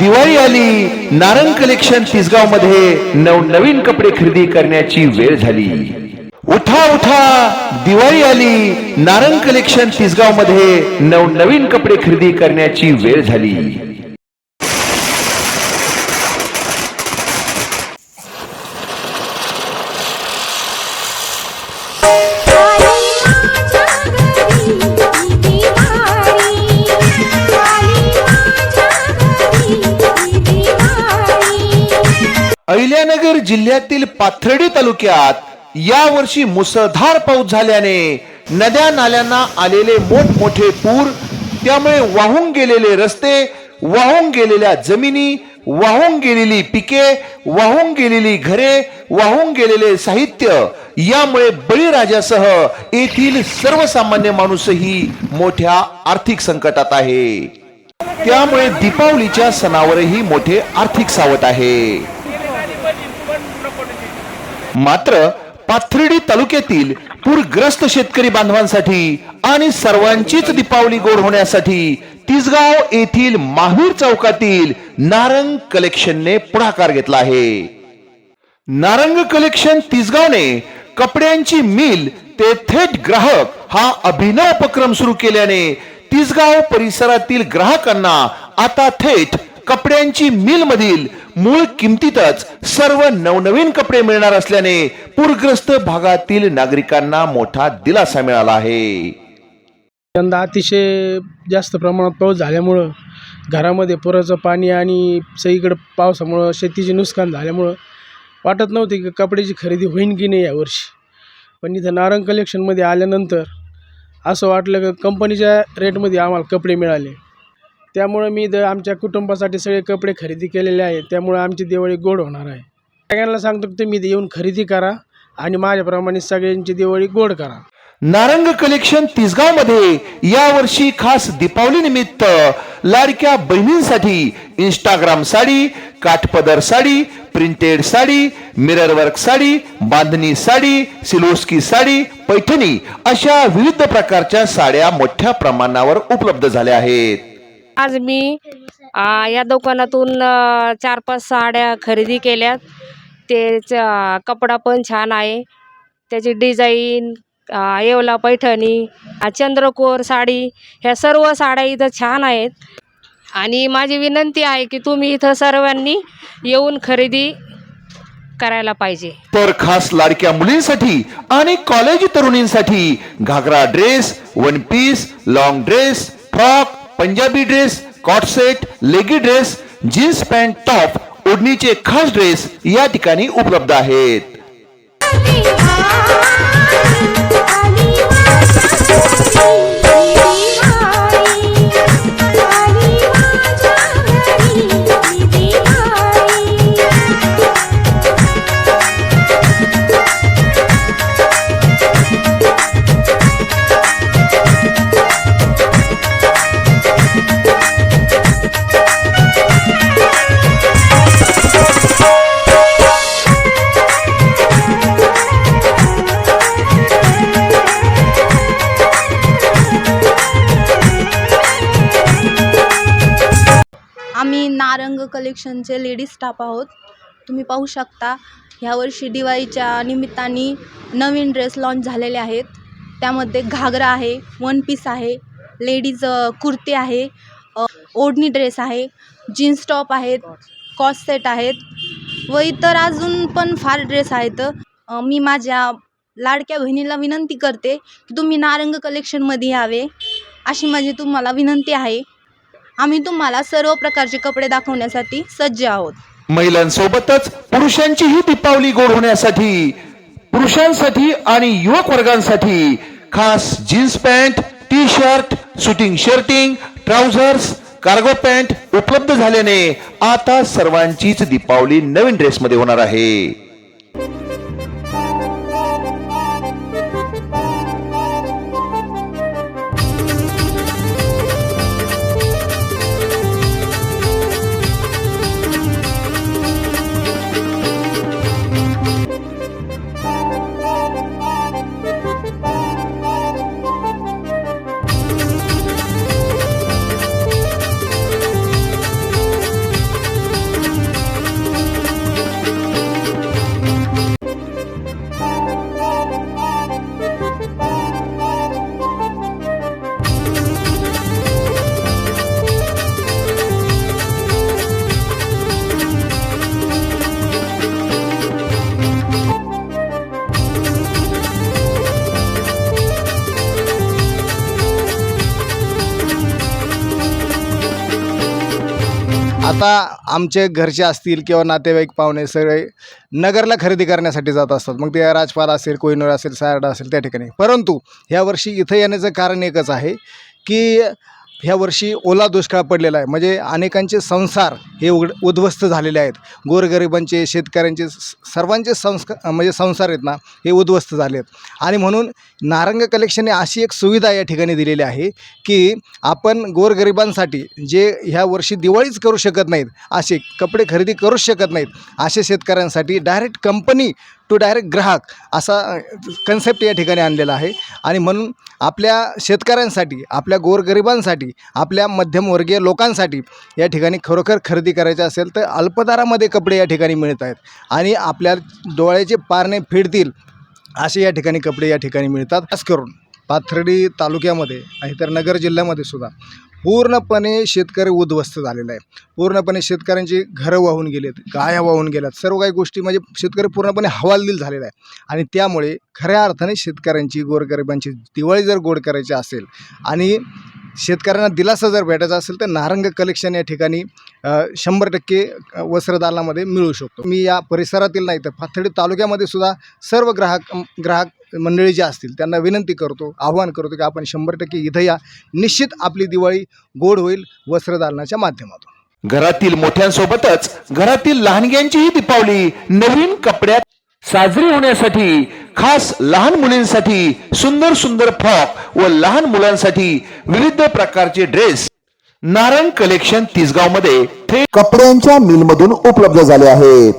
दिवाळी आली नारंग कलेक्शन तिसगावमध्ये नवनवीन कपडे खरेदी करण्याची वेळ झाली. उठा उठा दिवाळी आली नारंग कलेक्शन तिसगावमध्ये नवनवीन कपडे खरेदी करण्याची वेळ झाली. जिल्ह्यातील पाथर्डी तालुक्यात या वर्षी मुसळधार पाऊस झाल्याने नद्या नाल्यांना आलेले मोठमोठे पूर त्यामुळे वाहून गेलेले रस्ते वाहून गेलेल्या जमिनी वाहून गेलेली पिके वाहून गेलेली घरे वाहून गेलेले साहित्य यामुळे बळीराजासह येथील सर्वसामान्य माणूसही मोठ्या आर्थिक संकटात आहे. त्यामुळे दीपावलीच्या सणावरही मोठे आर्थिक सावट आहे. मात्र पाथर्डी तालुक्यातील पूरग्रस्त शेतकरी बांधवांसाठी आणि सर्वांचीच दीपावली गोड होण्यासाठी तिसगाव येथील महावीर चौकातील नारंग कलेक्शनने पुढाकार घेतला आहे. नारंग कलेक्शन तिसगावने कपड्यांची मिल ते थेट ग्राहक हा अभिनव उपक्रम सुरू केल्याने तिसगाव परिसरातील ग्राहकांना आता थेट कपड्यांची मिल मधील मूळ किमतीतच सर्व नवनवीन कपडे मिळणार असल्याने पूरग्रस्त भागातील नागरिकांना मोठा दिलासा मिळाला आहे. यंदा अतिशय जास्त प्रमाणात पाऊस झाल्यामुळं घरामध्ये पुराचं पाणी आणि सगळीकडं पावसामुळं शेतीचे नुकसान झाल्यामुळं वाटत नव्हते की कपड्याची खरेदी होईन की नाही यावर्षी पण इथं नारंग कलेक्शनमध्ये आल्यानंतर असं वाटलं की कंपनीच्या रेटमध्ये आम्हाला कपडे मिळाले. त्यामुळं मी द आमच्या कुटुंबासाठी सगळे कपडे खरेदी केलेले आहे त्यामुळं आमची दिवाळी गोड होणार आहे. सगळ्यांना सांगतो की तुम्ही येऊन खरेदी करा आणि माझ्याप्रमाणे सगळ्यांची दिवाळी गोड करा. नारंग कलेक्शन तिसगावमध्ये या वर्षी खास दीपावली निमित्त लाडक्या बहिणींसाठी Instagram sari काठपदर sari printed sari mirror work sari Bandhani sari सिलोस्की sari Paithani अशा विविध प्रकारच्या साड्या मोठ्या प्रमाणावर उपलब्ध झाल्या आहेत. आज मी या दुकानातून चार पाच साड्या खरेदी केल्यात त्याचा कपडा पण छान आहे. त्याची डिझाईन येवला पैठणी चंद्रकोर साडी ह्या सर्व साड्या इथं छान आहेत. आणि माझी विनंती आहे की तुम्ही इथं सर्वांनी येऊन खरेदी करायला पाहिजे. तर खास लाडक्या मुलींसाठी आणि college तरुणींसाठी ghagra dress one piece long dress frock Punjabi dress cot set लेगी ड्रेस जीन्स पॅन्ट टॉप ओढणीचे खास ड्रेस या ठिकाणी उपलब्ध आहेत. आम्ही नारंग कलेक्शनचे लेडीज स्टाफ आहोत. तुम्ही पाहू शकता ह्यावर्षी दिवाळीच्या निमित्ताने नवीन ड्रेस लॉन्च झालेले आहेत. त्यामध्ये घागरा आहे वन पीस आहे लेडीज कुर्ती आहे ओढणी ड्रेस आहे जीन्स टॉप आहेत कॉस सेट आहेत व इतर अजून पण फार ड्रेस आहेत. मी माझ्या लाडक्या बहिणीला विनंती करते की तुम्ही नारंग कलेक्शनमध्ये यावे. अशी माझी तुम्हाला विनंती आहे. आम्ही तुम्हाला सर्व प्रकारचे कपडे दाखवण्यासाठी सज्ज आहोत. महिलांसोबतच पुरुषांचीही दीपावली गोड होण्यासाठी पुरुषांसाठी आणि युवक वर्गांसाठी खास jeans pant T shirt suiting shirting trousers cargo pant उपलब्ध झाल्याने आता सर्वांचीच दीपावली नवीन ड्रेसमध्ये होणार आहे. आता आमचे घरचे असतील किंवा नातेवाईक पाहुणे सगळे नगरला खरेदी करण्यासाठी जात असतात. मग ते राजपाल असेल कोहिनूर असेल सारडा असेल त्या ठिकाणी. परंतु ह्या वर्षी इथं येण्याचं कारण एकच आहे की ह्या वर्षी ओला दुष्काळ पडलेला आहे. म्हणजे अनेकांचे संसार हे उघड उद्ध्वस्त झालेले आहेत. गोरगरिबांचे शेतकऱ्यांचे सर्वांचे संस्कार म्हणजे संसार आहेत ना हे उद्ध्वस्त झाले आहेत आणि म्हणून नारंग कलेक्शनने अशी एक सुविधा या ठिकाणी दिलेली आहे की आपण गोरगरिबांसाठी जे ह्या वर्षी दिवाळीच करू शकत नाहीत असे कपडे खरेदी करूच शकत नाहीत असे शेतकऱ्यांसाठी डायरेक्ट कंपनी टू डायरेक्ट ग्राहक असा कन्सेप्ट या ठिकाणी आणलेला आहे. आणि म्हणून आपल्या शेतकऱ्यांसाठी आपल्या गोरगरिबांसाठी आपल्या मध्यमवर्गीय लोकांसाठी या ठिकाणी खरोखर खरेदी करायचे असेल तर अल्पदरामध्ये कपडे या ठिकाणी मिळत आहेत. आणि आपल्या डोळ्याचे पारणे फिरतील असे या ठिकाणी कपडे या ठिकाणी मिळतात. खास करून पाथर्डी तालुक्यामध्ये नाहीतर नगर जिल्ह्यामध्ये सुद्धा. पूर्णपणे शेतकरी उद्ध्वस्त झालेला आहे पूर्णपणे शेतकऱ्यांची घरं वाहून गेलेत गाया वाहून गेल्यात. सर्व काही गोष्टी म्हणजे शेतकरी पूर्णपणे हवालदिल झालेला आहे. आणि त्यामुळे खऱ्या अर्थाने शेतकऱ्यांची गोरगरिबांची दिवाळी जर गोड करायची असेल आणि शेतकऱ्यांना दिलासा जर भेटायचा असेल तर नारंग कलेक्शन या ठिकाणी शंभर टक्के वस्त्रदालनामध्ये मिळू शकतो. मी या परिसरातील नाही तर पाथर्डी तालुक्यामध्ये सुद्धा सर्व ग्राहक ग्राहक मंडळी जे असतील त्यांना विनंती करतो आव्हान करतो की आपण शंभर टक्के इथं या. निश्चित आपली दिवाळी गोड होईल वस्त्रदालनाच्या माध्यमातून. घरातील मोठ्यांसोबतच घरातील लहानग्यांचीही दीपावली नवीन कपड्यात साजरी होण्यासाठी खास लहान मुलींसाठी सुंदर सुंदर फ्रॉक व लहान मुलांसाठी विविध प्रकारचे ड्रेस. नारायण कलेक्शन तिसगावमध्ये कपड्यांच्या मिलमधून उपलब्ध झाले आहेत.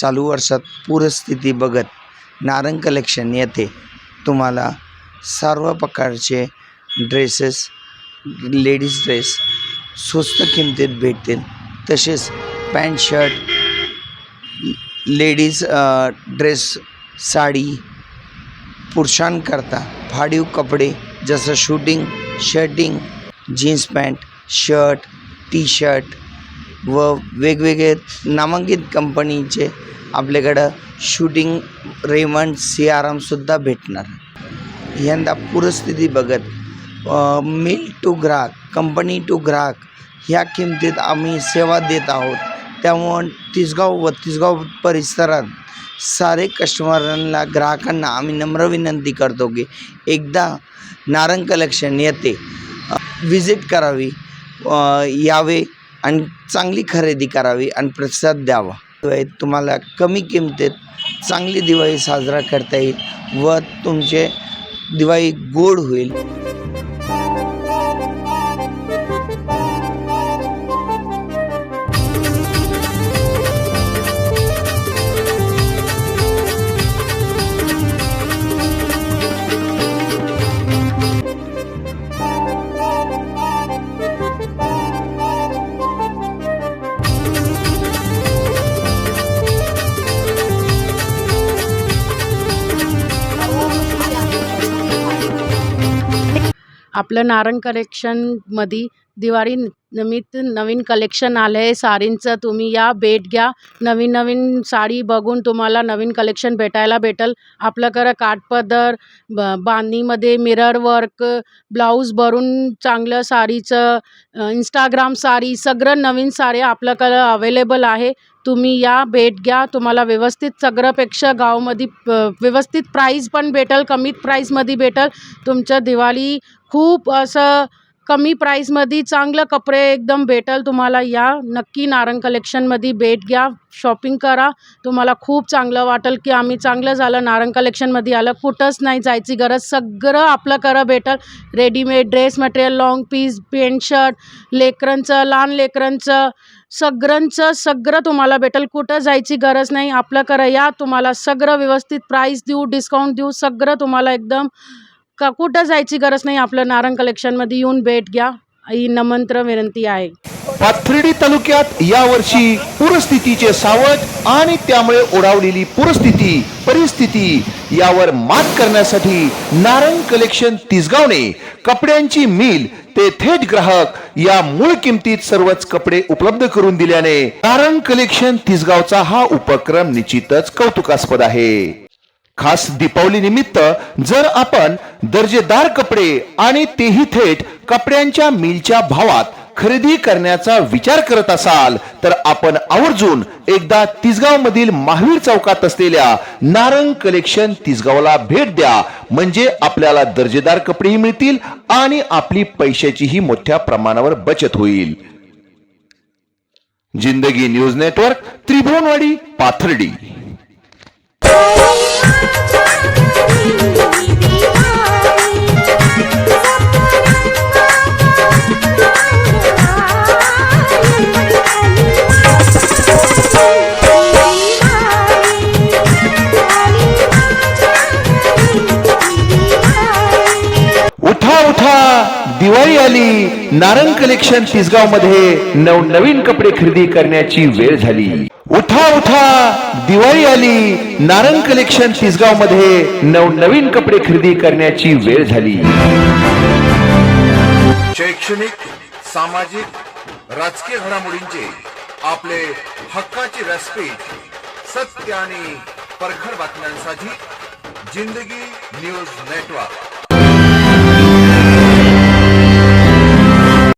चालू वर्षात पूरस्थिती बघत नारंग कलेक्शन येथे तुम्हाला सर्व प्रकारचे ड्रेसेस लेडीज ड्रेस स्वस्त किमतीत भेटतील. तसेच pant shirt ladies dress sari पुरुषांकरता फाडीव कपडे जसं suiting shirting jeans pant shirt T shirt व वेगवेगळे नामांकित कंपनीचे आपल्याकडं शूटिंग रेमंड सी आर एमसुद्धा भेटणार. यंदा पूरस्थिती बघत मिल टू ग्राहक कंपनी टू ग्राहक ह्या किमतीत आम्ही सेवा देत आहोत. त्यामुळं तिसगाव व तिसगाव परिसरात सारे कस्टमरांना ग्राहकांना आम्ही नम्र विनंती करतो की एकदा नारंग कलेक्शन येते विजिट करावी यावे आणि चांगली खरेदी करावी आणि प्रतिसाद द्यावा. दिवाळीत तुम्हाला कमी किमतीत चांगली दिवाळी साजरा करता येईल व तुमचे दिवाळी गोड होईल. आपलं नारंग कलेक्शनमध्ये दिवाळी निमित्त नवीन कलेक्शन आलं आहे साडींचं तुम्ही या भेट घ्या. नवीन नवीन साडी बघून तुम्हाला नवीन कलेक्शन भेटायला भेटेल. आपल्याकडं काठपदर ब बांधणीमध्ये मिरर वर्क ब्लाऊज भरून चांगलं साडीचं इंस्टाग्राम साडी सगळं नवीन साड्या आपल्याकडं अवेलेबल आहे. तुम्ही या भेट घ्या. तुम्हाला व्यवस्थित सगळ्यापेक्षा गावामध्ये प- व्यवस्थित प्राईज पण भेटेल कमी प्राईजमध्ये भेटेल. तुमचं दिवाळी खूप असं कमी प्राईजमध्ये चांगलं कपडे एकदम भेटेल तुम्हाला. या नक्की नारंग कलेक्शनमध्ये भेट घ्या. शॉपिंग करा. तुम्हाला खूप चांगलं वाटेल की आम्ही चांगलं झालं नारंग कलेक्शनमध्ये आलं. कुठंच नाही जायची गरज. सगळं आपलं करा भेटेल. Readymade dress material long piece pant shirt लेकरांचं लहान लेकरांचं सगळ्यांचं सगळं तुम्हाला भेटेल. कुठं जायची गरज नाही. आपलं करा. या तुम्हाला सगळं व्यवस्थित प्राईस देऊ डिस्काउंट देऊ सगळं तुम्हाला एकदम का कुठं जायची गरज नाही. आपलं नारंग कलेक्शनमध्ये येऊन भेट घ्या. ही नमंत्र विनंती आहे. पाथर्डी तालुक्यात यावर्षी पूरस्थितीचे सावट आणि त्यामुळे ओढावलेली पूरस्थिती परिस्थिती यावर मात करण्यासाठी नारंग कलेक्शन तिसगावने कपड्यांची मिल ते थेट ग्राहक या मूळ किमतीत सर्वच कपडे उपलब्ध करून दिल्याने नारंग कलेक्शन तिसगावचा हा उपक्रम निश्चितच कौतुकास्पद आहे. खास दीपावली निमित्त जर आपण दर्जेदार कपडे आणि तेही थेट कपड्यांच्या मिलच्या भावात खरेदी करण्याचा विचार करत असाल तर आपण आवर्जून एकदा तिसगाव मधील महावीर चौकात असलेल्या नारंग कलेक्शन तिसगावला भेट द्या. म्हणजे आपल्याला दर्जेदार कपडेही मिळतील आणि आपली पैशाचीही मोठ्या प्रमाणावर बचत होईल. जिंदगी न्यूज नेटवर्क त्रिभुवनवाडी पाथर्डी. आली नारंग कलेक्शन तिसगावमध्ये नवनवीन कपडे खरेदी करण्याची वेळ झाली. उठा उठा दिवाळी आली. नारंग कलेक्शन तिसगावमध्ये नवनवीन कपडे खरेदी करण्याची वेळ झाली. शैक्षणिक सामाजिक राजकीय घडामोडींचे आपले हक्काचे व्यासपीठ सत्य आणि परखड बातम्यांसाठी जिंदगी न्यूज नेटवर्क.